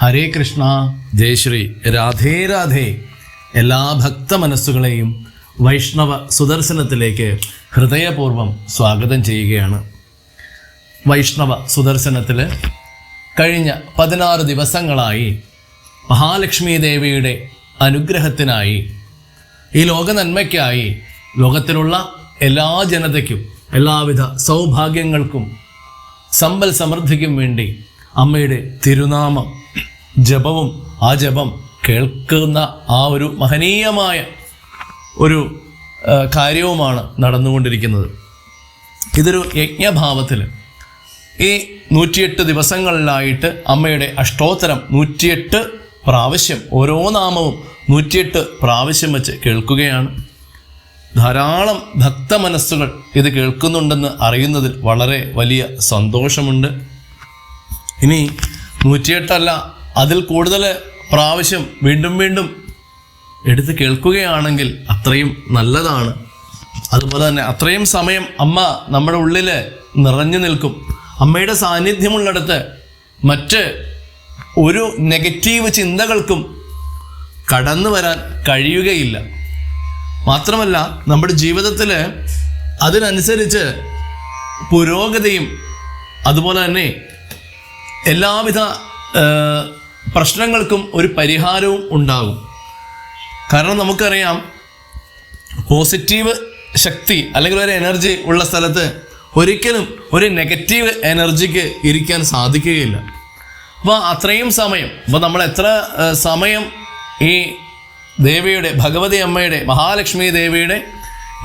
ഹരേ കൃഷ്ണ. ജയശ്രീ രാധേ രാധേ. എല്ലാ ഭക്ത മനസ്സുകളെയും വൈഷ്ണവ സുദർശനത്തിലേക്ക് ഹൃദയപൂർവം സ്വാഗതം ചെയ്യുകയാണ്. വൈഷ്ണവ സുദർശനത്തിൽ കഴിഞ്ഞ പതിനാറ് ദിവസങ്ങളായി മഹാലക്ഷ്മി ദേവിയുടെ അനുഗ്രഹത്തിനായി ഈ ലോക നന്മയ്ക്കായി ലോകത്തിലുള്ള എല്ലാ ജനതയ്ക്കും എല്ലാവിധ സൗഭാഗ്യങ്ങൾക്കും സമ്പൽ സമൃദ്ധിക്കും വേണ്ടി അമ്മയുടെ തിരുനാമം ജപവും ആ ജപം കേൾക്കുന്ന ആ ഒരു മഹനീയമായ ഒരു കാര്യവുമാണ് നടന്നുകൊണ്ടിരിക്കുന്നത്. ഇതൊരു യജ്ഞഭാവത്തിൽ ഈ നൂറ്റിയെട്ട് ദിവസങ്ങളിലായിട്ട് അമ്മയുടെ അഷ്ടോത്തരം നൂറ്റിയെട്ട് പ്രാവശ്യം ഓരോ നാമവും നൂറ്റിയെട്ട് പ്രാവശ്യം വെച്ച് കേൾക്കുകയാണ്. ധാരാളം ഭക്ത മനസ്സുകൾ ഇത് കേൾക്കുന്നുണ്ടെന്ന് അറിയുന്നതിൽ വളരെ വലിയ സന്തോഷമുണ്ട്. ഇനി നൂറ്റിയെട്ടല്ല അതിൽ കൂടുതൽ പ്രാവശ്യം വീണ്ടും വീണ്ടും എടുത്ത് കേൾക്കുകയാണെങ്കിൽ അത്രയും നല്ലതാണ്. അതുപോലെ തന്നെ അത്രയും സമയം അമ്മ നമ്മുടെ ഉള്ളിൽ നിറഞ്ഞു നിൽക്കും. അമ്മയുടെ സാന്നിധ്യമുള്ളിടത്ത് മറ്റ് ഒരു നെഗറ്റീവ് ചിന്തകൾക്കും കടന്നു വരാൻ കഴിയുകയില്ല. മാത്രമല്ല നമ്മുടെ ജീവിതത്തിൽ അതിനനുസരിച്ച് പുരോഗതിയും അതുപോലെ തന്നെ എല്ലാവിധ പ്രശ്നങ്ങൾക്കും ഒരു പരിഹാരവും ഉണ്ടാകും. കാരണം നമുക്കറിയാം പോസിറ്റീവ് ശക്തി അല്ലെങ്കിൽ ഒരു എനർജി ഉള്ള സ്ഥലത്ത് ഒരിക്കലും ഒരു നെഗറ്റീവ് എനർജിക്ക് ഇരിക്കാൻ സാധിക്കുകയില്ല. അപ്പോൾ അത്രയും സമയം അപ്പോൾ നമ്മൾ എത്ര സമയം ഈ ദേവിയുടെ ഭഗവതി അമ്മയുടെ മഹാലക്ഷ്മി ദേവിയുടെ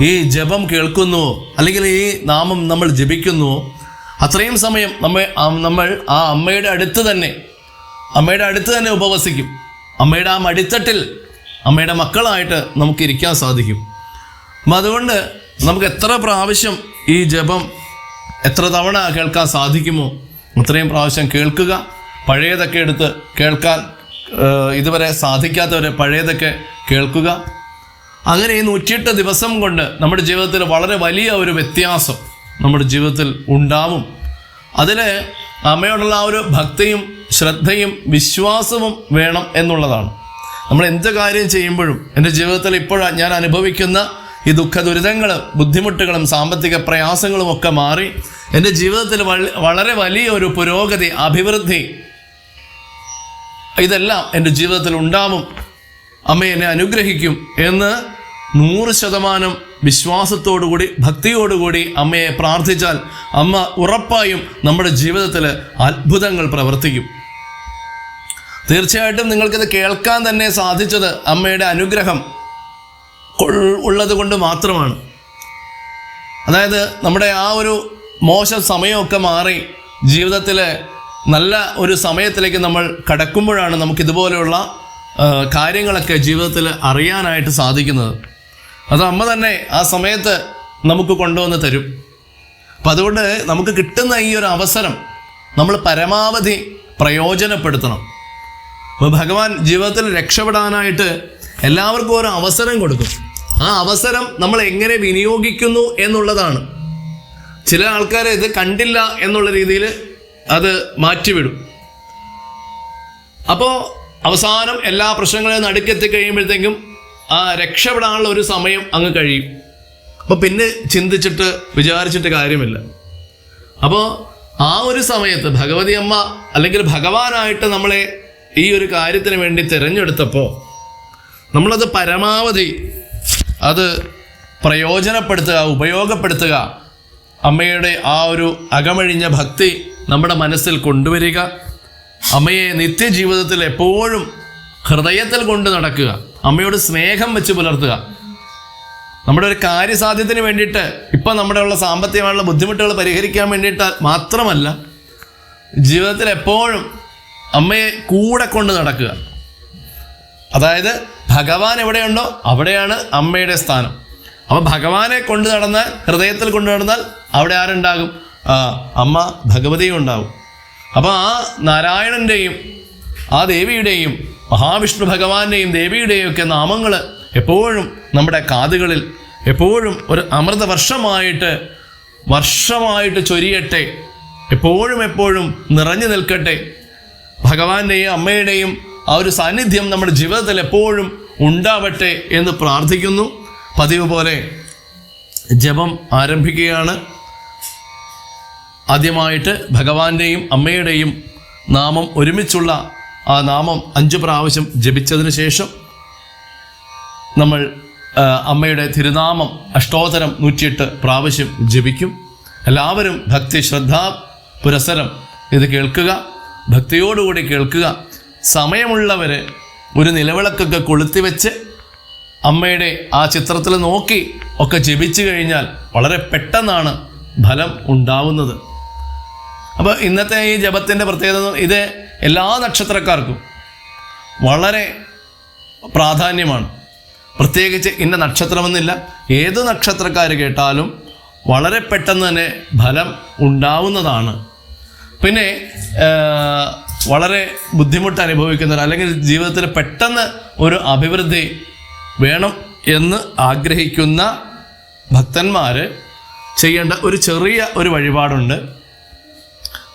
ഈ ജപം കേൾക്കുന്നുവോ അല്ലെങ്കിൽ ഈ നാമം നമ്മൾ ജപിക്കുന്നുവോ അത്രയും സമയം നമ്മ നമ്മൾ ആ അമ്മയുടെ അടുത്ത് തന്നെ അമ്മയുടെ അടുത്ത് തന്നെ ഉപവസിക്കും. അമ്മയുടെ ആ മടിത്തട്ടിൽ അമ്മയുടെ മക്കളായിട്ട് നമുക്ക് ഇരിക്കാൻ സാധിക്കും. അപ്പം അതുകൊണ്ട് നമുക്ക് എത്ര പ്രാവശ്യം ഈ ജപം എത്ര തവണ കേൾക്കാൻ സാധിക്കുമോ? അത്രയും പ്രാവശ്യം കേൾക്കുക പഴയതൊക്കെ എടുത്ത് കേൾക്കാൻ ഇതുവരെ സാധിക്കാത്തവരെ പഴയതൊക്കെ കേൾക്കുക. അങ്ങനെ ഈ നൂറ്റിയെട്ട് ദിവസം കൊണ്ട് നമ്മുടെ ജീവിതത്തിൽ വളരെ വലിയ ഒരു വ്യത്യാസം നമ്മുടെ ജീവിതത്തിൽ ഉണ്ടാവും. അതിൽ അമ്മയോടുള്ള ആ ഒരു ഭക്തിയും ശ്രദ്ധയും വിശ്വാസവും വേണം എന്നുള്ളതാണ്. നമ്മൾ എന്ത് കാര്യം ചെയ്യുമ്പോഴും എന്റെ ജീവിതത്തിൽ ഇപ്പോഴാണ് ഞാൻ അനുഭവിക്കുന്ന ഈ ദുഃഖ ദുരിതങ്ങളും ബുദ്ധിമുട്ടുകളും സാമ്പത്തിക പ്രയാസങ്ങളും ഒക്കെ മാറി എന്റെ ജീവിതത്തിൽ വളരെ വലിയ ഒരു പുരോഗതി അഭിവൃദ്ധി ഇതെല്ലാം എന്റെ ജീവിതത്തിൽ ഉണ്ടാവും. അമ്മ എന്നെ അനുഗ്രഹിക്കും എന്ന് നൂറ് ശതമാനം വിശ്വാസത്തോടുകൂടി ഭക്തിയോടുകൂടി അമ്മയെ പ്രാർത്ഥിച്ചാൽ അമ്മ ഉറപ്പായും നമ്മുടെ ജീവിതത്തിൽ അത്ഭുതങ്ങൾ പ്രവർത്തിക്കും. തീർച്ചയായിട്ടും നിങ്ങൾക്കിത് കേൾക്കാൻ തന്നെ സാധിച്ചത് അമ്മയുടെ അനുഗ്രഹം ഉള്ളത് കൊണ്ട് മാത്രമാണ്. അതായത് നമ്മുടെ ആ ഒരു മോശം സമയമൊക്കെ മാറി ജീവിതത്തിൽ നല്ല ഒരു സമയത്തിലേക്ക് നമ്മൾ കടക്കുമ്പോഴാണ് നമുക്ക് ഇതുപോലെയുള്ള ആ, കാര്യങ്ങളൊക്കെ ജീവിതത്തിൽ അറിയാനായിട്ട് സാധിക്കുന്നത്. അത് അമ്മ തന്നെ ആ സമയത്ത് നമുക്ക് കൊണ്ടുവന്ന് തരും. അപ്പം അതുകൊണ്ട് നമുക്ക് കിട്ടുന്ന ഈ ഒരു അവസരം നമ്മൾ പരമാവധി പ്രയോജനപ്പെടുത്തണം. അപ്പോൾ ഭഗവാൻ ജീവിതത്തിൽ രക്ഷപ്പെടാനായിട്ട് എല്ലാവർക്കും ഒരു അവസരം കൊടുക്കും. ആ അവസരം നമ്മൾ എങ്ങനെ വിനിയോഗിക്കുന്നു എന്നുള്ളതാണ്. ചില ആൾക്കാർ ഇത് കണ്ടില്ല എന്നുള്ള രീതിയിൽ അത് മാറ്റിവിടും. അപ്പോൾ അവസാനം എല്ലാ പ്രശ്നങ്ങളും നടുക്കെത്തി കഴിയുമ്പോഴത്തേക്കും ആ രക്ഷപ്പെടാനുള്ള ഒരു സമയം അങ്ങ് കഴിയും. അപ്പോൾ പിന്നെ ചിന്തിച്ചിട്ട് വിചാരിച്ചിട്ട് കാര്യമില്ല. അപ്പോൾ ആ ഒരു സമയത്ത് ഭഗവതി അമ്മ അല്ലെങ്കിൽ ഭഗവാനായിട്ട് നമ്മളെ ഈ ഒരു കാര്യത്തിന് വേണ്ടി തിരഞ്ഞെടുത്തപ്പോൾ നമ്മളത് പരമാവധി അത് പ്രയോജനപ്പെടുത്തുക ഉപയോഗപ്പെടുത്തുക അമ്മയുടെ ആ ഒരു അകമഴിഞ്ഞ ഭക്തി നമ്മുടെ മനസ്സിൽ കൊണ്ടുവരിക അമ്മയെ നിത്യജീവിതത്തിൽ എപ്പോഴും ഹൃദയത്തിൽ കൊണ്ട് നടക്കുക അമ്മയോട് സ്നേഹം വെച്ച് പുലർത്തുക. നമ്മുടെ ഒരു കാര്യസാധ്യത്തിന് വേണ്ടിയിട്ട് ഇപ്പം നമ്മുടെ ഉള്ള സാമ്പത്തികമായുള്ള ബുദ്ധിമുട്ടുകൾ പരിഹരിക്കാൻ വേണ്ടിയിട്ട് മാത്രമല്ല ജീവിതത്തിൽ എപ്പോഴും അമ്മയെ കൂടെ കൊണ്ട് നടക്കുക. അതായത് ഭഗവാൻ എവിടെയുണ്ടോ അവിടെയാണ് അമ്മയുടെ സ്ഥാനം. അപ്പൊ ഭഗവാനെ കൊണ്ടു നടന്നാൽ ഹൃദയത്തിൽ കൊണ്ടു നടന്നാൽ അവിടെ ആരുണ്ടാകും? അമ്മ ഭഗവതിയും ഉണ്ടാകും അപ്പൊ ആ നാരായണന്റെയും ആ ദേവിയുടെയും മഹാവിഷ്ണു ഭഗവാന്റെയും ദേവിയുടെയും ഒക്കെ നാമങ്ങൾ എപ്പോഴും നമ്മുടെ കാതുകളിൽ എപ്പോഴും ഒരു അമൃത വർഷമായിട്ട് വർഷമായിട്ട് ചൊരിയട്ടെ. എപ്പോഴും എപ്പോഴും നിറഞ്ഞു നിൽക്കട്ടെ. ഭഗവാന്റെയും അമ്മയുടെയും ആ ഒരു സാന്നിധ്യം നമ്മുടെ ജീവിതത്തിൽ എപ്പോഴും ഉണ്ടാവട്ടെ എന്ന് പ്രാർത്ഥിക്കുന്നു. പതിവ് പോലെ ജപം ആരംഭിക്കുകയാണ്. ആദ്യമായിട്ട് ഭഗവാന്റെയും അമ്മയുടെയും നാമം ഒരുമിച്ചുള്ള ആ നാമം അഞ്ച് പ്രാവശ്യം ജപിച്ചതിന് ശേഷം നമ്മൾ അമ്മയുടെ തിരുനാമം അഷ്ടോത്തരം നൂറ്റിയെട്ട് പ്രാവശ്യം ജപിക്കും. എല്ലാവരും ഭക്തി ശ്രദ്ധ പുരസരം ഇത് കേൾക്കുക. ഭക്തിയോടുകൂടി കേൾക്കുക. സമയമുള്ളവർ ഒരു നിലവിളക്കൊക്കെ കൊളുത്തിവെച്ച് അമ്മയുടെ ആ ചിത്രത്തിൽ നോക്കി ഒക്കെ ജപിച്ചു കഴിഞ്ഞാൽ വളരെ പെട്ടെന്നാണ് ഫലം ഉണ്ടാവുന്നത്. അപ്പോൾ ഇന്നത്തെ ഈ ജപത്തിന്റെ പ്രത്യേകത ഇത് എല്ലാ നക്ഷത്രക്കാർക്കും വളരെ പ്രാധാന്യമാണ്. പ്രത്യേകിച്ച് ഇന്ന നക്ഷത്രമെന്നില്ല ഏത് നക്ഷത്രക്കാർ കേട്ടാലും വളരെ പെട്ടെന്ന് തന്നെ ഫലം ഉണ്ടാവുന്നതാണ്. പിന്നെ വളരെ ബുദ്ധിമുട്ട് അനുഭവിക്കുന്നവർ അല്ലെങ്കിൽ ജീവിതത്തിൽ പെട്ടെന്ന് ഒരു അഭിവൃദ്ധി വേണം എന്ന് ആഗ്രഹിക്കുന്ന ഭക്തന്മാർ ചെയ്യേണ്ട ഒരു ചെറിയ ഒരു വഴിപാടുണ്ട്.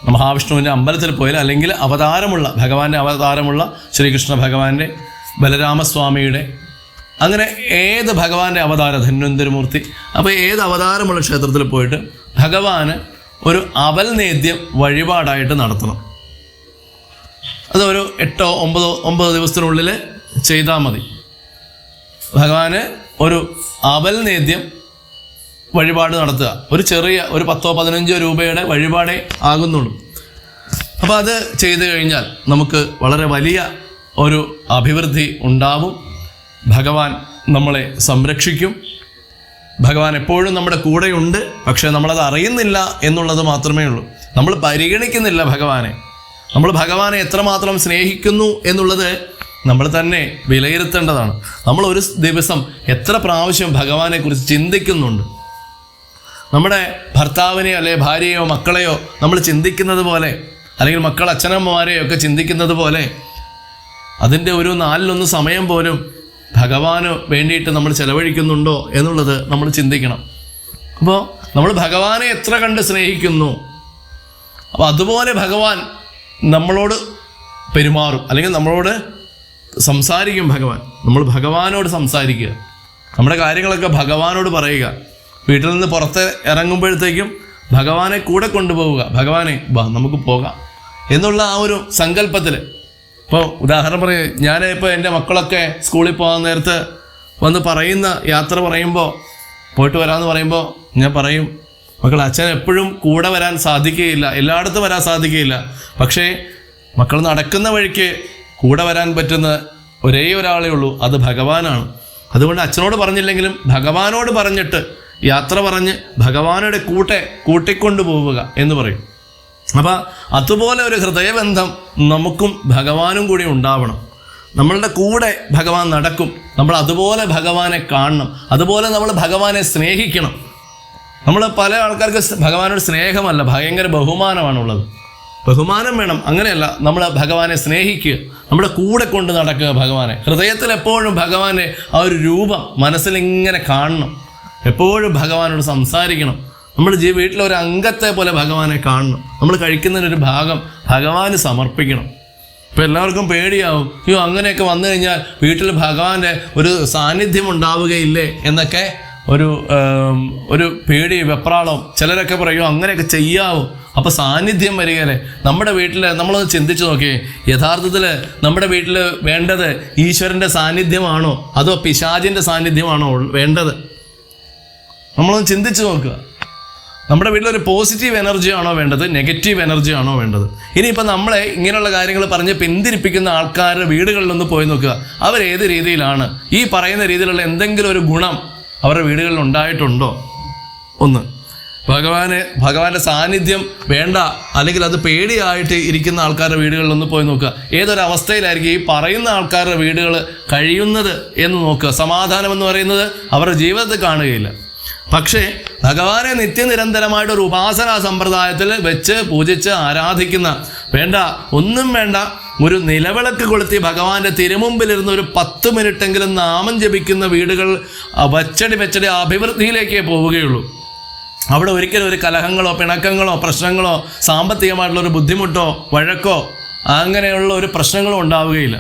മഹാവിഷ്ണുവിന്റെ അമ്പലത്തിൽ പോയാൽ അല്ലെങ്കിൽ അവതാരമുള്ള ഭഗവാന്റെ അവതാരമുള്ള ശ്രീകൃഷ്ണ ഭഗവാന്റെ ബലരാമസ്വാമിയുടെ അങ്ങനെ ഏത് ഭഗവാന്റെ അവതാര ധന്വന്തരമൂർത്തി അപ്പോൾ ഏത് അവതാരമുള്ള ക്ഷേത്രത്തിൽ പോയിട്ട് ഭഗവാന് ഒരു അവൽ നേദ്യം വഴിപാടായിട്ട് നടത്തണം. അത് ഒരു എട്ടോ ഒമ്പതോ ഒമ്പതോ ദിവസത്തിനുള്ളിൽ ചെയ്താൽ മതി. ഭഗവാന് ഒരു അവൽ നേദ്യം വഴിപാട് നടത്തുക. ഒരു ചെറിയ ഒരു പത്തോ പതിനഞ്ചോ രൂപയുടെ വഴിപാടേ ആകുന്നുള്ളൂ. അപ്പോൾ അത് ചെയ്തു കഴിഞ്ഞാൽ നമുക്ക് വളരെ വലിയ ഒരു അഭിവൃദ്ധി ഉണ്ടാവും. ഭഗവാൻ നമ്മളെ സംരക്ഷിക്കും. ഭഗവാൻ എപ്പോഴും നമ്മുടെ കൂടെയുണ്ട് പക്ഷേ നമ്മളത് അറിയുന്നില്ല എന്നുള്ളത് മാത്രമേ ഉള്ളൂ. നമ്മൾ പരിഗണിക്കുന്നില്ല ഭഗവാനെ. നമ്മൾ ഭഗവാനെ എത്രമാത്രം സ്നേഹിക്കുന്നു എന്നുള്ളത് നമ്മൾ തന്നെ വിലയിരുത്തേണ്ടതാണ്. നമ്മൾ ഒരു ദിവസം എത്ര പ്രാവശ്യം ഭഗവാനെ കുറിച്ച് ചിന്തിക്കുന്നുണ്ട്. നമ്മുടെ ഭർത്താവിനെയോ അല്ലെ ഭാര്യയോ മക്കളെയോ നമ്മൾ ചിന്തിക്കുന്നത് പോലെ അല്ലെങ്കിൽ മക്കൾ അച്ഛനമ്മമാരെയോ ഒക്കെ ചിന്തിക്കുന്നത് പോലെ അതിന്റെ ഒരു നാലിലൊന്ന് സമയം പോലും ഭഗവാന് വേണ്ടിയിട്ട് നമ്മൾ ചെലവഴിക്കുന്നുണ്ടോ എന്നുള്ളത് നമ്മൾ ചിന്തിക്കണം. അപ്പോൾ നമ്മൾ ഭഗവാനെ എത്ര കണ്ട് സ്നേഹിക്കുന്നു? അപ്പോൾ അതുപോലെ ഭഗവാൻ നമ്മളോട് പെരുമാറും. അല്ലെങ്കിൽ നമ്മളോട് സംസാരിക്കും ഭഗവാൻ. നമ്മൾ ഭഗവാനോട് സംസാരിക്കുക. നമ്മുടെ കാര്യങ്ങളൊക്കെ ഭഗവാനോട് പറയുക. വീട്ടിൽ നിന്ന് പുറത്ത് ഇറങ്ങുമ്പോഴത്തേക്കും ഭഗവാനെ കൂടെ കൊണ്ടുപോവുക. ഭഗവാനെ നമുക്ക് പോകാം. എന്നുള്ള ആ ഒരു സങ്കല്പത്തിൽ ഇപ്പോൾ ഉദാഹരണം പറയുക ഞാൻ ഇപ്പോൾ എന്റെ മക്കളൊക്കെ സ്കൂളിൽ പോകാൻ നേരത്ത് വന്ന് പറയുന്ന യാത്ര പറയുമ്പോൾ പോയിട്ട് വരാമെന്ന് പറയുമ്പോൾ ഞാൻ പറയും മക്കൾ അച്ഛൻ എപ്പോഴും കൂടെ വരാൻ സാധിക്കുകയില്ല എല്ലായിടത്തും വരാൻ സാധിക്കുകയില്ല. പക്ഷേ മക്കൾ നടക്കുന്ന വഴിക്ക് കൂടെ വരാൻ പറ്റുന്ന ഒരേ ഒരാളേ ഉള്ളൂ അത് ഭഗവാനാണ്. അതുകൊണ്ട് അച്ഛനോട് പറഞ്ഞില്ലെങ്കിലും ഭഗവാനോട് പറഞ്ഞിട്ട് യാത്ര പറഞ്ഞ് ഭഗവാനുടെ കൂട്ടെ കൂട്ടിക്കൊണ്ടു പോവുക എന്ന് പറയും. അപ്പം അതുപോലെ ഒരു ഹൃദയബന്ധം നമുക്കും ഭഗവാനും കൂടി ഉണ്ടാവണം. നമ്മളുടെ കൂടെ ഭഗവാൻ നടക്കും. നമ്മൾ അതുപോലെ ഭഗവാനെ കാണണം. അതുപോലെ നമ്മൾ ഭഗവാനെ സ്നേഹിക്കണം. നമ്മൾ പല ആൾക്കാർക്ക് ഭഗവാനോട് സ്നേഹമല്ല ഭയങ്കര ബഹുമാനമാണുള്ളത്. ബഹുമാനം വേണം. അങ്ങനെയല്ല നമ്മൾ ഭഗവാനെ സ്നേഹിക്കുക. നമ്മുടെ കൂടെ കൊണ്ട് നടക്കുക ഭഗവാനെ. ഹൃദയത്തിൽ എപ്പോഴും ഭഗവാനെ ആ ഒരു രൂപം മനസ്സിലിങ്ങനെ കാണണം. എപ്പോഴും ഭഗവാനോട് സംസാരിക്കണം. നമ്മൾ ജീ വീട്ടിലെ ഒരു അംഗത്തെ പോലെ ഭഗവാനെ കാണണം. നമ്മൾ കഴിക്കുന്നതിനൊരു ഭാഗം ഭഗവാന് സമർപ്പിക്കണം. ഇപ്പം എല്ലാവർക്കും പേടിയാവും. അയ്യോ അങ്ങനെയൊക്കെ വന്നു കഴിഞ്ഞാൽ വീട്ടിൽ ഭഗവാന്റെ ഒരു സാന്നിധ്യം ഉണ്ടാവുകയില്ലേ എന്നൊക്കെ ഒരു ഒരു പേടി വെപ്രാളം. ചിലരൊക്കെ പറയും അങ്ങനെയൊക്കെ ചെയ്യാവും. അപ്പോൾ സാന്നിധ്യം വരികയല്ലേ. നമ്മുടെ വീട്ടിൽ നമ്മളൊന്ന് ചിന്തിച്ചു നോക്കി യഥാർത്ഥത്തിൽ നമ്മുടെ വീട്ടിൽ വേണ്ടത് ഈശ്വരന്റെ സാന്നിധ്യമാണോ? അതോ പിശാചിന്റെ സാന്നിധ്യമാണോ വേണ്ടത്? നമ്മളൊന്ന് ചിന്തിച്ചു നോക്കുക. നമ്മുടെ വീട്ടിലൊരു പോസിറ്റീവ് എനർജി ആണോ വേണ്ടത്? നെഗറ്റീവ് എനർജി ആണോ വേണ്ടത്? ഇനിയിപ്പോൾ നമ്മളെ ഇങ്ങനെയുള്ള കാര്യങ്ങൾ പറഞ്ഞ് പിന്തിരിപ്പിക്കുന്ന ആൾക്കാരുടെ വീടുകളിലൊന്ന് പോയി നോക്കുക. അവർ ഏത് രീതിയിലാണ്? ഈ പറയുന്ന രീതിയിലുള്ള എന്തെങ്കിലും ഒരു ഗുണം അവരുടെ വീടുകളിൽ ഉണ്ടായിട്ടുണ്ടോ? ഒന്ന്. ഭഗവാന് ഭഗവാന്റെ സാന്നിധ്യം വേണ്ട അല്ലെങ്കിൽ അത് പേടിയായിട്ട് ഇരിക്കുന്ന ആൾക്കാരുടെ വീടുകളിലൊന്ന് പോയി നോക്കുക. ഏതൊരവസ്ഥയിലായിരിക്കും ഈ പറയുന്ന ആൾക്കാരുടെ വീടുകൾ കഴിയുന്നത് എന്ന് നോക്കുക. സമാധാനം എന്ന് പറയുന്നത് അവരുടെ ജീവിതത്തിൽ കാണുകയില്ല. പക്ഷേ ഭഗവാനെ നിത്യനിരന്തരമായിട്ട് ഒരു ഉപാസനാ സമ്പ്രദായത്തിൽ വെച്ച് പൂജിച്ച് ആരാധിക്കുന്ന വേണ്ട ഒന്നും വേണ്ട ഒരു നിലവിളക്ക് കൊളുത്തി ഭഗവാന്റെ തിരുമുമ്പിലിരുന്ന് ഒരു പത്ത് മിനിറ്റെങ്കിലും നാമം ജപിക്കുന്ന വീടുകൾ വച്ചടി വെച്ചടി അഭിവൃദ്ധിയിലേക്കേ പോവുകയുള്ളൂ. അവിടെ ഒരിക്കലും ഒരു കലഹങ്ങളോ പിണക്കങ്ങളോ പ്രശ്നങ്ങളോ സാമ്പത്തികമായിട്ടുള്ള ഒരു ബുദ്ധിമുട്ടോ വഴക്കോ അങ്ങനെയുള്ള ഒരു പ്രശ്നങ്ങളും ഉണ്ടാവുകയില്ല.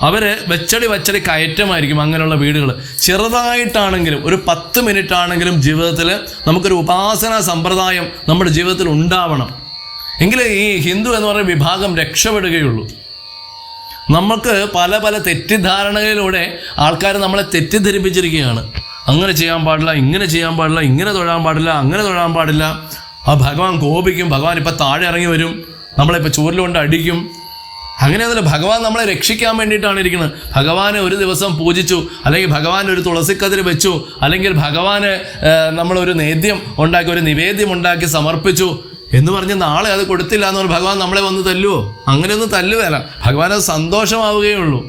അവർ വെച്ചടി വെച്ചടി കയറ്റമായിരിക്കും അങ്ങനെയുള്ള വീടുകൾ ചെറുതായിട്ടാണെങ്കിലും ഒരു പത്ത് മിനിറ്റ് ആണെങ്കിലും ജീവിതത്തിൽ നമുക്കൊരു ഉപാസന സമ്പ്രദായം നമ്മുടെ ജീവിതത്തിൽ ഉണ്ടാവണം. എങ്കിലേ ഈ ഹിന്ദു എന്ന് പറയുന്ന വിഭാഗം രക്ഷപ്പെടുകയുള്ളൂ. നമുക്ക് പല പല തെറ്റിദ്ധാരണകളിലൂടെ ആൾക്കാർ നമ്മളെ തെറ്റിദ്ധരിപ്പിച്ചിരിക്കുകയാണ്. അങ്ങനെ ചെയ്യാൻ പാടില്ല ഇങ്ങനെ ചെയ്യാൻ പാടില്ല ഇങ്ങനെ തൊഴാൻ പാടില്ല അങ്ങനെ തൊഴാൻ പാടില്ല. ആ ഭഗവാൻ കോപിക്കും ഭഗവാൻ ഇപ്പം താഴെ ഇറങ്ങി വരും. നമ്മളെ നമ്മളിപ്പോൾ ചൂരിലുകൊണ്ട് അടിക്കും. അങ്ങനെയൊന്നുമില്ല ഭഗവാൻ നമ്മളെ രക്ഷിക്കാൻ വേണ്ടിയിട്ടാണ് ഇരിക്കുന്നത്. ഭഗവാനെ ഒരു ദിവസം പൂജിച്ചു അല്ലെങ്കിൽ ഭഗവാൻ ഒരു തുളസിക്കതിര് വെച്ചു അല്ലെങ്കിൽ ഭഗവാന് നമ്മളൊരു നേദ്യം ഉണ്ടാക്കി ഒരു നിവേദ്യം ഉണ്ടാക്കി സമർപ്പിച്ചു എന്ന് പറഞ്ഞ് നാളെ അത് കൊടുത്തില്ല എന്ന് പറഞ്ഞ് ഭഗവാൻ നമ്മളെ വന്ന് തല്ലുവോ? അങ്ങനെയൊന്നും തല്ലുവേല. ഭഗവാൻ അത് സന്തോഷമാവുകയുള്ളൂ.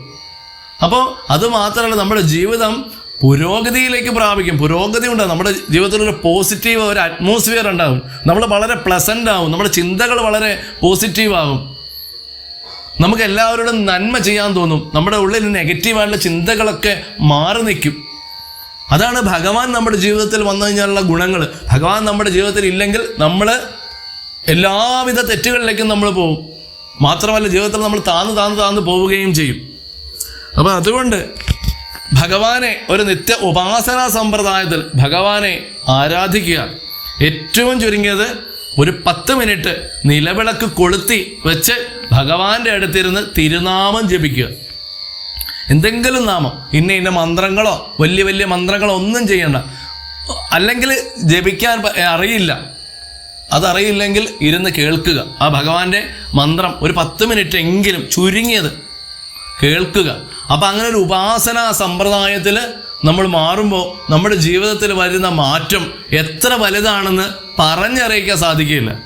അപ്പോൾ അത് മാത്രമല്ല നമ്മുടെ ജീവിതം പുരോഗതിയിലേക്ക് പ്രാപിക്കും. പുരോഗതി ഉണ്ടാകും നമ്മുടെ ജീവിതത്തിൽ ഒരു പോസിറ്റീവ് ഒരു അറ്റ്മോസ്ഫിയർ ഉണ്ടാകും നമ്മൾ വളരെ പ്ലസന്റ് ആവും. നമ്മുടെ ചിന്തകൾ വളരെ പോസിറ്റീവ് ആകും നമുക്ക് എല്ലാവരോടും നന്മ ചെയ്യാൻ തോന്നും. നമ്മുടെ ഉള്ളിൽ നെഗറ്റീവായിട്ടുള്ള ചിന്തകളൊക്കെ മാറി നിൽക്കും. അതാണ് ഭഗവാൻ നമ്മുടെ ജീവിതത്തിൽ വന്നു കഴിഞ്ഞാലുള്ള ഗുണങ്ങൾ. ഭഗവാൻ നമ്മുടെ ജീവിതത്തിൽ ഇല്ലെങ്കിൽ നമ്മൾ എല്ലാവിധ തെറ്റുകളിലേക്കും നമ്മൾ പോകും. മാത്രമല്ല ജീവിതത്തിൽ നമ്മൾ താന്ന് താന്ന് താന്ന് പോവുകയും ചെയ്യും. അപ്പോൾ അതുകൊണ്ട് ഭഗവാനെ ഒരു നിത്യ ഉപാസനാ സമ്പ്രദായത്തിൽ ഭഗവാനെ ആരാധിക്കുക. ഏറ്റവും ചുരുങ്ങിയത് ഒരു പത്ത് മിനിറ്റ് നിലവിളക്ക് കൊളുത്തി വെച്ച് ഭഗവാന്റെ അടുത്തിരുന്ന് തിരുനാമം ജപിക്കുക. എന്തെങ്കിലും നാമം ഇന്ന ഇന്ന മന്ത്രങ്ങളോ വലിയ വലിയ മന്ത്രങ്ങളോ ഒന്നും ചെയ്യണ്ട. അല്ലെങ്കിൽ ജപിക്കാൻ അറിയില്ല. അതറിയില്ലെങ്കിൽ ഇരുന്ന് കേൾക്കുക. ആ ഭഗവാന്റെ മന്ത്രം ഒരു പത്ത് മിനിറ്റ് എങ്കിലും ചുരുങ്ങിയത് കേൾക്കുക. അപ്പം അങ്ങനെ ഒരു ഉപാസന സമ്പ്രദായത്തിൽ നമ്മൾ മാറുമ്പോൾ നമ്മുടെ ജീവിതത്തിൽ വരുന്ന മാറ്റം എത്ര വലുതാണെന്ന് പറഞ്ഞറിയിക്കാൻ സാധിക്കില്ല.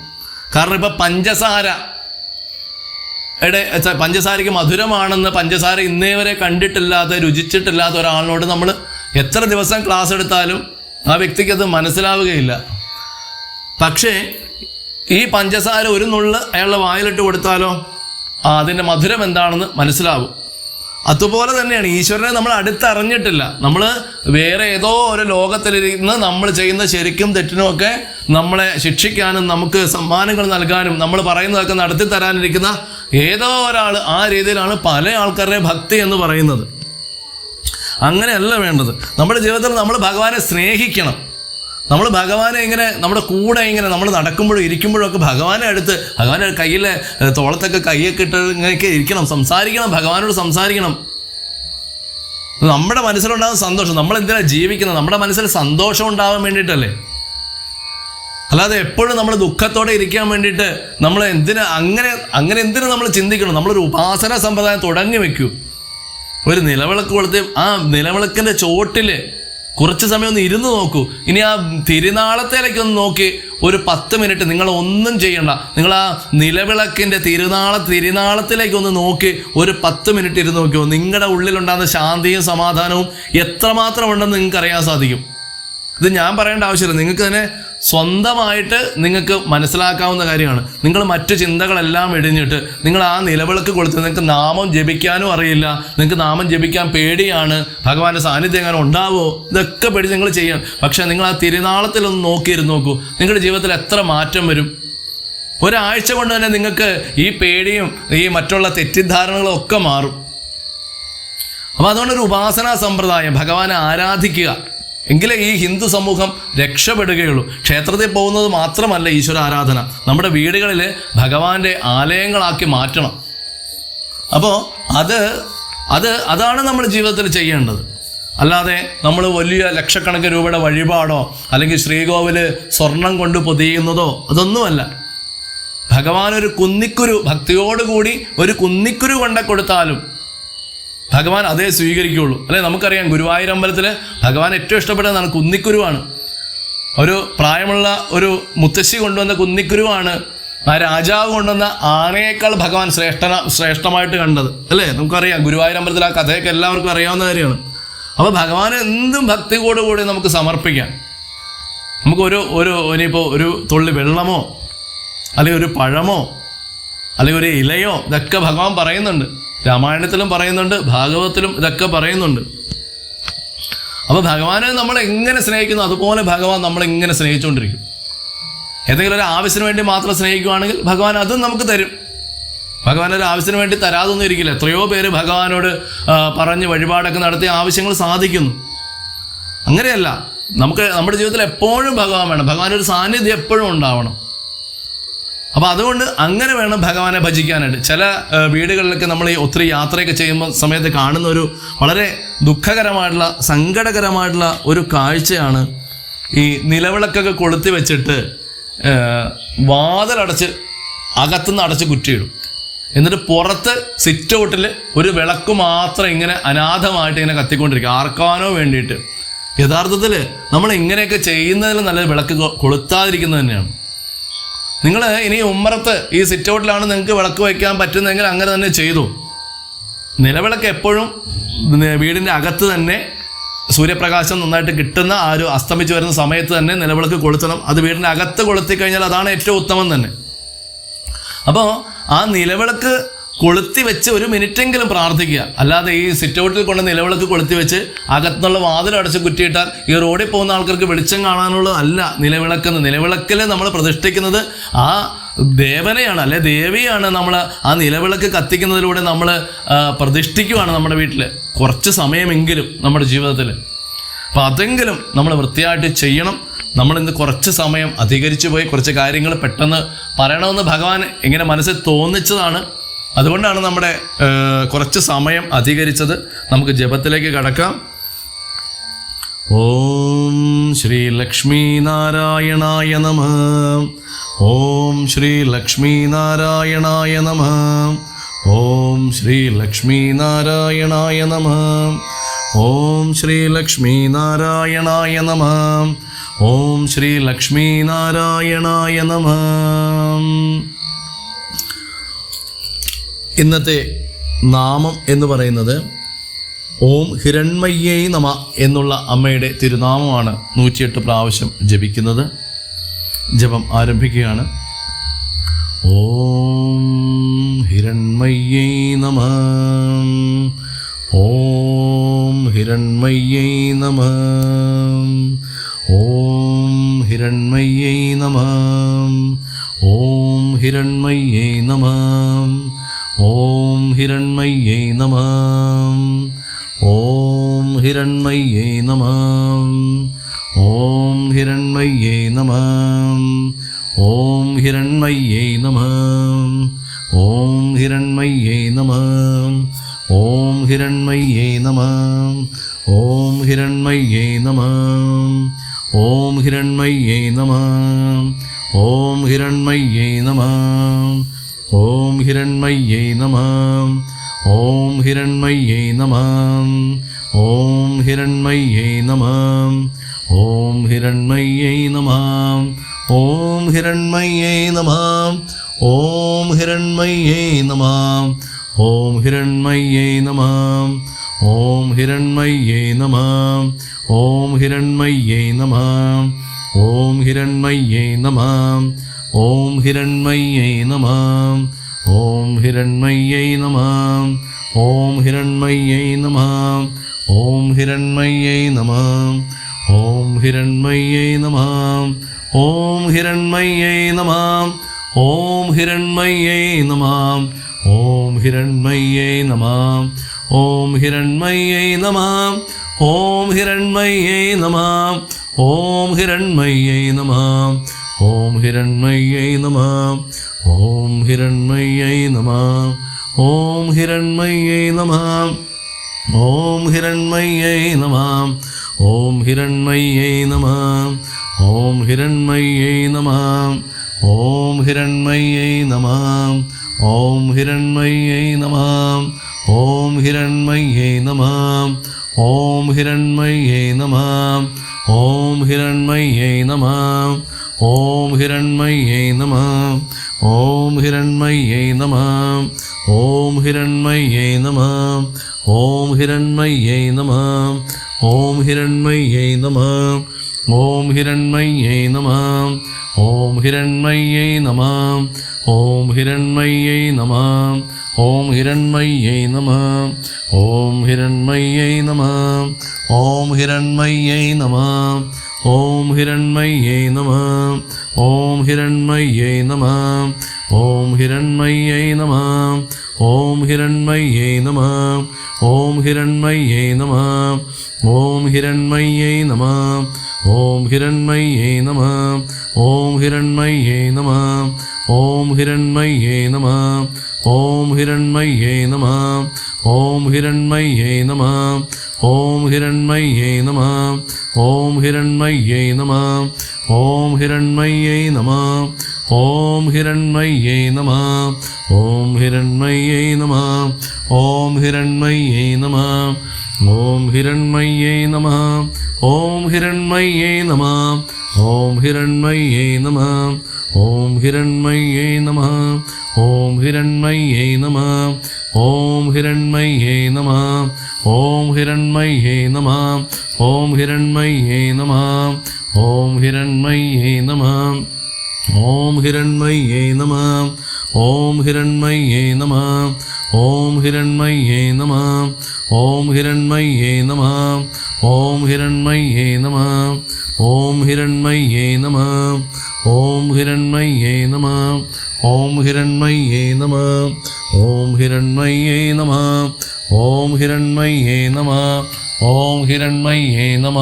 കാരണം ഇപ്പം പഞ്ചസാര. എടെ പഞ്ചസാരയ്ക്ക് മധുരമാണെന്ന് പഞ്ചസാര ഇന്നേ വരെ കണ്ടിട്ടില്ലാത്ത രുചിച്ചിട്ടില്ലാത്ത ഒരാളിനോട് നമ്മൾ എത്ര ദിവസം ക്ലാസ് എടുത്താലും ആ വ്യക്തിക്ക് അത് മനസ്സിലാവുകയില്ല. പക്ഷേ ഈ പഞ്ചസാര ഒരു നുള്ള് അയാളുടെ വായിലിട്ട് കൊടുത്താലോ? അതിന്റെ മധുരം എന്താണെന്ന് മനസ്സിലാവും. അതുപോലെ തന്നെയാണ് ഈശ്വരനെ നമ്മൾ അടുത്തറിഞ്ഞിട്ടില്ല. നമ്മൾ വേറെ ഏതോ ഒരു ലോകത്തിലിരുന്ന് നമ്മൾ ചെയ്യുന്ന ശരിക്കും തെറ്റിനുമൊക്കെ നമ്മളെ ശിക്ഷിക്കാനും നമുക്ക് സമ്മാനങ്ങൾ നൽകാനും നമ്മൾ പറയുന്നതൊക്കെ നടത്തി തരാനിരിക്കുന്ന ഏതോ ഒരാൾ ആ രീതിയിലാണ് പല ആൾക്കാരുടെ ഭക്തി എന്ന് പറയുന്നത്. അങ്ങനെയല്ല വേണ്ടത്. നമ്മുടെ ജീവിതത്തിൽ നമ്മൾ ഭഗവാനെ സ്നേഹിക്കണം. നമ്മൾ ഭഗവാനെ ഇങ്ങനെ നമ്മുടെ കൂടെ ഇങ്ങനെ നമ്മൾ നടക്കുമ്പോഴും ഇരിക്കുമ്പോഴും ഒക്കെ ഭഗവാനെ അടുത്ത് ഭഗവാൻ കയ്യിലെ തോളത്തൊക്കെ കൈയൊക്കെ ഇട്ട് ഇങ്ങനെയൊക്കെ ഇരിക്കണം സംസാരിക്കണം ഭഗവാനോട് സംസാരിക്കണം. നമ്മുടെ മനസ്സിലുണ്ടാകുന്ന സന്തോഷം നമ്മൾ എന്തിനാ ജീവിക്കുന്നത്? നമ്മുടെ മനസ്സിൽ സന്തോഷം ഉണ്ടാവാൻ വേണ്ടിയിട്ടല്ലേ? അല്ലാതെ എപ്പോഴും നമ്മൾ ദുഃഖത്തോടെ ഇരിക്കാൻ വേണ്ടിയിട്ട് നമ്മൾ എന്തിനാ അങ്ങനെ അങ്ങനെ എന്തിനു നമ്മൾ ചിന്തിക്കണം? നമ്മളൊരു ഉപാസന സമ്പ്രദായം തുടങ്ങി വെക്കൂ. ഒരു നിലവിളക്ക് കൊടുത്ത് ആ നിലവിളക്കിന്റെ ചോട്ടിൽ കുറച്ച് സമയം ഒന്ന് ഇരുന്ന് നോക്കൂ. ഇനി ആ തിരുനാളത്തേലേക്ക് ഒന്ന് നോക്കി. ഒരു പത്ത് മിനിറ്റ് നിങ്ങൾ ഒന്നും ചെയ്യണ്ട. നിങ്ങൾ ആ നിലവിളക്കിന്റെ തിരുനാള തിരുനാളത്തിലേക്ക് ഒന്ന് നോക്കി. ഒരു പത്ത് മിനിറ്റ് ഇരുന്ന് നോക്കിയോ. നിങ്ങളുടെ ഉള്ളിലുണ്ടാകുന്ന ശാന്തിയും സമാധാനവും എത്രമാത്രം ഉണ്ടെന്ന് നിങ്ങൾക്ക് അറിയാൻ സാധിക്കും. ഇത് ഞാൻ പറയേണ്ട ആവശ്യമില്ല. നിങ്ങൾക്ക് തന്നെ സ്വന്തമായിട്ട് നിങ്ങൾക്ക് മനസ്സിലാക്കാവുന്ന കാര്യമാണ്. നിങ്ങൾ മറ്റു ചിന്തകളെല്ലാം ഇടിഞ്ഞിട്ട് നിങ്ങൾ ആ നിലവിളക്ക് കൊടുത്ത് നിങ്ങൾക്ക് നാമം ജപിക്കാനും അറിയില്ല. നിങ്ങൾക്ക് നാമം ജപിക്കാൻ പേടിയാണ്. ഭഗവാന്റെ സാന്നിധ്യം എങ്ങനെ ഉണ്ടാവോ? ഇതൊക്കെ പേടി നിങ്ങൾ ചെയ്യാം പക്ഷെ നിങ്ങൾ ആ തിരുനാളത്തിലൊന്ന് നോക്കിയിരുന്നു നോക്കൂ. നിങ്ങളുടെ ജീവിതത്തിൽ എത്ര മാറ്റം വരും? ഒരാഴ്ച കൊണ്ട് തന്നെ നിങ്ങൾക്ക് ഈ പേടിയും ഈ മറ്റുള്ള തെറ്റിദ്ധാരണകളും ഒക്കെ മാറും. അപ്പോൾ അതുകൊണ്ടൊരു ഉപാസനാ സമ്പ്രദായം. ഭഗവാനെ ആരാധിക്കുക. എങ്കിലേ ഈ ഹിന്ദു സമൂഹം രക്ഷപ്പെടുകയുള്ളൂ. ക്ഷേത്രത്തിൽ പോകുന്നത് മാത്രമല്ല ഈശ്വര ആരാധന. നമ്മുടെ വീടുകളിൽ ഭഗവാന്റെ ആലയങ്ങളാക്കി മാറ്റണം. അപ്പോൾ അത് അത് അതാണ് നമ്മൾ ജീവിതത്തിൽ ചെയ്യേണ്ടത്. അല്ലാതെ നമ്മൾ വലിയ ലക്ഷക്കണക്കിന് രൂപയുടെ വഴിപാടോ അല്ലെങ്കിൽ ശ്രീകോവിൽ സ്വർണം കൊണ്ട് പൊതിയുന്നതോ അതൊന്നുമല്ല. ഭഗവാൻ ഒരു കുന്നിക്കുരു ഭക്തിയോടുകൂടി ഒരു കുന്നിക്കുരു കൊണ്ട കൊടുത്താലും ഭഗവാൻ അതേ സ്വീകരിക്കുകയുള്ളൂ. അല്ലെ? നമുക്കറിയാം ഗുരുവായൂർ അമ്പലത്തിൽ ഭഗവാൻ ഏറ്റവും ഇഷ്ടപ്പെട്ടതാണ് കുന്നിക്കുരുവാണ്. ഒരു പ്രായമുള്ള ഒരു മുത്തശ്ശി കൊണ്ടുവന്ന കുന്നിക്കുരുവാണ് ആ രാജാവ് കൊണ്ടുവന്ന ആനയേക്കാൾ ഭഗവാൻ ശ്രേഷ്ഠന ശ്രേഷ്ഠമായിട്ട് കണ്ടത്. അല്ലേ? നമുക്കറിയാം ഗുരുവായൂർ അമ്പലത്തിൽ ആ കഥയൊക്കെ എല്ലാവർക്കും അറിയാവുന്ന കാര്യമാണ്. അപ്പോൾ ഭഗവാൻ എന്തും ഭക്തിയോടുകൂടി നമുക്ക് സമർപ്പിക്കാം. നമുക്കൊരു ഒരു ഇനിയിപ്പോൾ ഒരു തുള്ളി വെള്ളമോ അല്ലെങ്കിൽ ഒരു പഴമോ അല്ലെങ്കിൽ ഒരു ഇലയോ ഇതൊക്കെ ഭഗവാൻ പറയുന്നുണ്ട്. രാമായണത്തിലും പറയുന്നുണ്ട് ഭാഗവതത്തിലും ഇതൊക്കെ പറയുന്നുണ്ട്. അപ്പോൾ ഭഗവാനെ നമ്മൾ എങ്ങനെ സ്നേഹിക്കുന്നു അതുപോലെ ഭഗവാൻ നമ്മളെ ഇങ്ങനെ സ്നേഹിച്ചുകൊണ്ടിരിക്കും. ഏതെങ്കിലും ഒരു ആവശ്യത്തിന് വേണ്ടി മാത്രം സ്നേഹിക്കുകയാണെങ്കിൽ ഭഗവാൻ അതും നമുക്ക് തരും. ഭഗവാൻ ഒരു ആവശ്യത്തിന് വേണ്ടി തരാതൊന്നും ഇരിക്കില്ല. എത്രയോ പേര് ഭഗവാനോട് പറഞ്ഞ് വഴിപാടൊക്കെ നടത്തി ആവശ്യങ്ങൾ സാധിക്കുന്നു. അങ്ങനെയല്ല നമുക്ക് നമ്മുടെ ജീവിതത്തിൽ എപ്പോഴും ഭഗവാൻ വേണം. ഭഗവാൻ ഒരു സാന്നിധ്യം എപ്പോഴും ഉണ്ടാവണം. അപ്പോൾ അതുകൊണ്ട് അങ്ങനെ വേണം ഭഗവാനെ ഭജിക്കാനായിട്ട്. ചില വീടുകളിലൊക്കെ നമ്മൾ ഈ ഒത്തിരി യാത്രയൊക്കെ ചെയ്യുമ്പോൾ സമയത്ത് കാണുന്ന ഒരു വളരെ ദുഃഖകരമായിട്ടുള്ള സങ്കടകരമായിട്ടുള്ള ഒരു കാഴ്ചയാണ് ഈ നിലവിളക്കൊക്കെ കൊളുത്തി വെച്ചിട്ട് വാതിലടച്ച് അകത്തുനിന്ന് അടച്ച് കുറ്റിയിടും. എന്നിട്ട് പുറത്ത് സിറ്റ് ഔട്ടിൽ ഒരു വിളക്ക് മാത്രം ഇങ്ങനെ അനാഥമായിട്ട് ഇങ്ങനെ കത്തിക്കൊണ്ടിരിക്കും. ആർക്കാനോ വേണ്ടിയിട്ട്. യഥാർത്ഥത്തിൽ നമ്മൾ ഇങ്ങനെയൊക്കെ ചെയ്യുന്നതിൽ നല്ല വിളക്ക് കൊളുത്താതിരിക്കുന്നത് തന്നെയാണ്. നിങ്ങൾ ഇനി ഉമ്മറത്ത് ഈ സിറ്റ് ഔട്ടിലാണ് നിങ്ങൾക്ക് വിളക്ക് വയ്ക്കാൻ പറ്റുന്നതെങ്കിൽ അങ്ങനെ തന്നെ ചെയ്തു. നിലവിളക്ക് എപ്പോഴും വീടിന്റെ അകത്ത് തന്നെ സൂര്യപ്രകാശം നന്നായിട്ട് കിട്ടുന്ന ആ ഒരു അസ്തമിച്ച് വരുന്ന സമയത്ത് തന്നെ നിലവിളക്ക് കൊളുത്തണം. അത് വീടിന്റെ അകത്ത് കൊളുത്തി കഴിഞ്ഞാൽ അതാണ് ഏറ്റവും ഉത്തമം തന്നെ. അപ്പോൾ ആ നിലവിളക്ക് കൊളുത്തി വെച്ച് ഒരു മിനിറ്റെങ്കിലും പ്രാർത്ഥിക്കുക. അല്ലാതെ ഈ സിറ്റ് ഔട്ടിൽ കൊണ്ട് നിലവിളക്ക് കൊളുത്തി വെച്ച് അകത്തുനിന്നുള്ള വാതിൽ അടച്ച് കുറ്റിയിട്ടാൽ ഈ റോഡിൽ പോകുന്ന ആൾക്കാർക്ക് വെളിച്ചം കാണാനുള്ളതല്ല നിലവിളക്കെന്ന് നിലവിളക്കിൽ നമ്മൾ പ്രതിഷ്ഠിക്കുന്നത്. ആ ദേവനെയാണ് അല്ലെ ദേവിയാണ് നമ്മൾ ആ നിലവിളക്ക് കത്തിക്കുന്നതിലൂടെ നമ്മൾ പ്രതിഷ്ഠിക്കുവാണ് നമ്മുടെ വീട്ടിൽ കുറച്ച് സമയമെങ്കിലും നമ്മുടെ ജീവിതത്തിൽ അപ്പം അതെങ്കിലും നമ്മൾ വൃത്തിയായിട്ട് ചെയ്യണം. നമ്മൾ ഇന്ന് കുറച്ച് സമയം അധികരിച്ചു പോയി കുറച്ച് കാര്യങ്ങൾ പെട്ടെന്ന് പറയണമെന്ന് ഭഗവാൻ ഇങ്ങനെ മനസ്സിൽ തോന്നിച്ചതാണ്. അതുകൊണ്ടാണ് നമ്മുടെ കുറച്ച് സമയം അധികരിച്ചത്. നമുക്ക് ജപത്തിലേക്ക് കടക്കാം. ഓം ശ്രീ ലക്ഷ്മി നാരായണായ നമ. ഓം ശ്രീ ലക്ഷ്മി നാരായണായ നമ. ഓം ശ്രീ ലക്ഷ്മി നാരായണായ നമ. ഓം ശ്രീ ലക്ഷ്മി നാരായണായ നമ. ഓം ശ്രീ ലക്ഷ്മി നാരായണായ നമ. ഇന്നത്തെ നാമം എന്ന് പറയുന്നത് ഓം ഹിരൺമയ്യേ നമ എന്നുള്ള അമ്മയുടെ തിരുനാമമാണ് നൂറ്റിയെട്ട് പ്രാവശ്യം ജപിക്കുന്നത്. ജപം ആരംഭിക്കുകയാണ്. ഓം ഹിരൺമയ്യേ നമ. ഓം ഹിരൺമയ്യേ നമ. ഓം ഹിരൺമയ്യേ നമ. ഓം ഹിരൺമയ്യേ നമ. ഓം ഹിരൺമയ്യേ നമ. ഓം ഹിരൺമയ്യേ നമ. ഓം ഹിരൺമയ്യേ നമ. ഓം ഹിരൺമയ്യേ നമ. ഓം ഹിരൺമയ്യേ നമ. ഓം ഹിരൺമയ്യേ നമ. ഓം ഹിരൺമയ്യേ നമ. ഓം ഹിരൺമയ്യേ നമ. ഓം ഹിരൺമയ്യേ നമ. ഓം ഹിരൺമയ്യേ നമ ഓം ഹിരൺമയ്യൈ നമ ഓം ഹിരൺമയ്യൈ നമ ഓം ഹിരൺമയ്യൈ നമ ഓം ഹിരൺമയ്യൈ നമ ഓം ഹിരൺമയ്യൈ നമ ഓം ഹിരൺമയ്യൈ നമ ഓം ഹിരൺമയ്യൈ നമ ഓം ഹിരൺമയ്യൈ നമ ഓം ഹിരൺമയ്യൈ നമ ഓം ഹിരൺമയ്യൈ നമ ഓം ഹിരൺമയ്യൈ നമ ഓം ഹിരൺമയ്യൈ നമ ഓം ഹിരൺമയ്യൈ നമ ഓം ഹിരൺമയ്യൈ നമ ഓം ഹിരൺമയ്യൈ നമ ഓം ഹിരൺമയ്യൈ നമ ഓം ഹിരൺമയ്യൈ നമ ഓം ഹിരൺമയ്യൈ നമ ഓം ഹിരൺമയ്യൈ നമ ഓം ഹിരൺമയ്യൈ നമ ഓം ഹിരൺമയ്യൈ നമ ഓം ഹിരൺമയ്യൈ നമ ഓം ഹിരൺമയ്യൈ നമ ഓം ഹിരൺമയ്യൈ നമ ഓം ഹിരൺമയ്യൈ നമ ഓം ഹിരൺമയ്യൈ നമ ഓം ഹിരൺമയ്യൈ നമ ഓം ഹിരൺമയ്യൈ നമ ഓം ഹിരൺമയ്യൈ നമ ഓം ഹിരൺമയ്യൈ നമ ഓം ഹിരൺമയ്യൈ നമ ഓം ഹിരൺമയ്യൈ നമ ഓം ഹിരൺമയ്യൈ നമ ഓം ഹിരൺമയ്യൈ നമ ഓം ഹിരൺമയ്യൈ നമ ഓം ഹിരൺമയ്യൈ നമ ഓം ഹിരൺമയ്യൈ നമ ഓം ഹിരൺമയ്യൈ നമ ഓം ഹിരൺമയ്യൈ നമ ഓം ഹിരൺമയ്യൈ നമ ഓം ഹിരൺമയ്യൈ നമ ഓം ഹിരൺമയ്യൈ നമ ഓം ഹിരൺമയ്യേ നമ ഓം ഹിരൺമയ്യേ നമ ഓം ഹിരൺമയ്യൈ നമ ഓം ഹിരൺമയ്യൈ നമ ഓം ഹിരൺമയ്യൈ നമ ഓം ഹിരൺമയ്യൈ നമ ഓം ഹിരൺമയ്യൈ നമ ഓം ഹിരൺമയ്യൈ നമ ഓം ഹിരൺമയ്യൈ നമ ഓം ഹിരൺമയ്യൈ നമ ഓം ഹിരൺമയ്യൈ നമ ഓം ഹിരൺമയ്യൈ നമ ഓം ഹിരൺമയ്യൈ നമ ഓം ഹിരൺമയ്യൈ നമ ഓം ഹിരൺമയ്യൈ നമ ഓം ഹിരൺമയ്യൈ നമ ഓം ഹിരൺമയ്യൈ നമ ഓം ഹിരൺമയ്യൈ നമ ഓം ഹിരൺമയ്യൈ നമ ഓം ഹിരൺമയ്യൈ നമ ഓം ഹിരൺമയ്യൈ നമ ഓം ഹിരൺമയ്യൈ നമ ഓം ഹിരൺമയ്യൈ നമ ഓം ഹിരൺമയ്യേ നമ ഓം ഹിരൺമയ്യേ നമ ഓം ഹിരൺമയ്യേ നമ ഓം ഹിരൺമയ്യേ നമ ഓം ഹിരൺമയ്യേ നമ ഓം ഹിരൺമയ്യേ നമ ഓം ഹിരൺമയ്യേ നമ ഓം ഹിരൺമയ്യേ നമ ഓം ഹിരൺമയ്യേ നമ ഓം ഹിരൺമയ്യേ നമ ഓം ഹിരൺമയ്യേ നമ ഓം ഹിരൺമയ്യേ നമ ഓം ഹിരൺമയ്യേ നമ ഓം ഹിരൺമയ്യേ നമ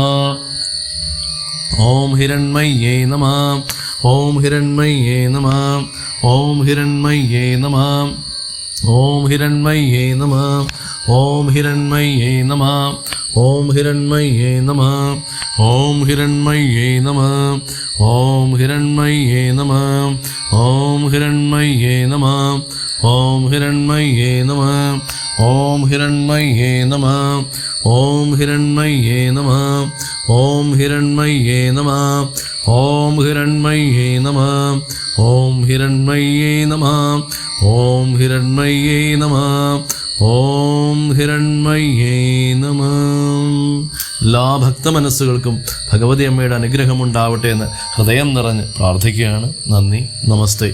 ഓം ഹിരൺമയ്യേ നമ ഓം ഹിരൺമയ്യേ നമ ഓം ഹിരൺമയ്യേ നമ ഓം ഹിരൺമയ്യേ നമ ഓം ഹിരൺമയ്യേ നമ ഓം ഹിരൺമയ്യേ നമ ഓം ഹിരൺമയ്യേ നമ ഓം ഹിരൺമയ്യേ നമ ഓം ഹിരൺമയ്യേ നമ ഓം ഹിരൺമയ്യേ നമ ഓം ഹിരൺമയ്യേ നമ. ഓം ഹിരൺമയ്യേ നമ. ഓം ഹിരൺമയ്യേ നമ. ഓം ഹിരൺമയ്യേ നമ. ഓം ഹിരൺമയ്യേ നമ. ഓം ഹിരൺമയ്യേ നമ. ഓം ഹിരൺമയ്യേ നമ. എല്ലാ ഭക്ത മനസ്സുകൾക്കും ഭഗവതി അമ്മയുടെ അനുഗ്രഹം ഉണ്ടാവട്ടെ എന്ന് ഹൃദയം നിറഞ്ഞ് പ്രാർത്ഥിക്കുകയാണ്. നന്ദി. നമസ്തേ.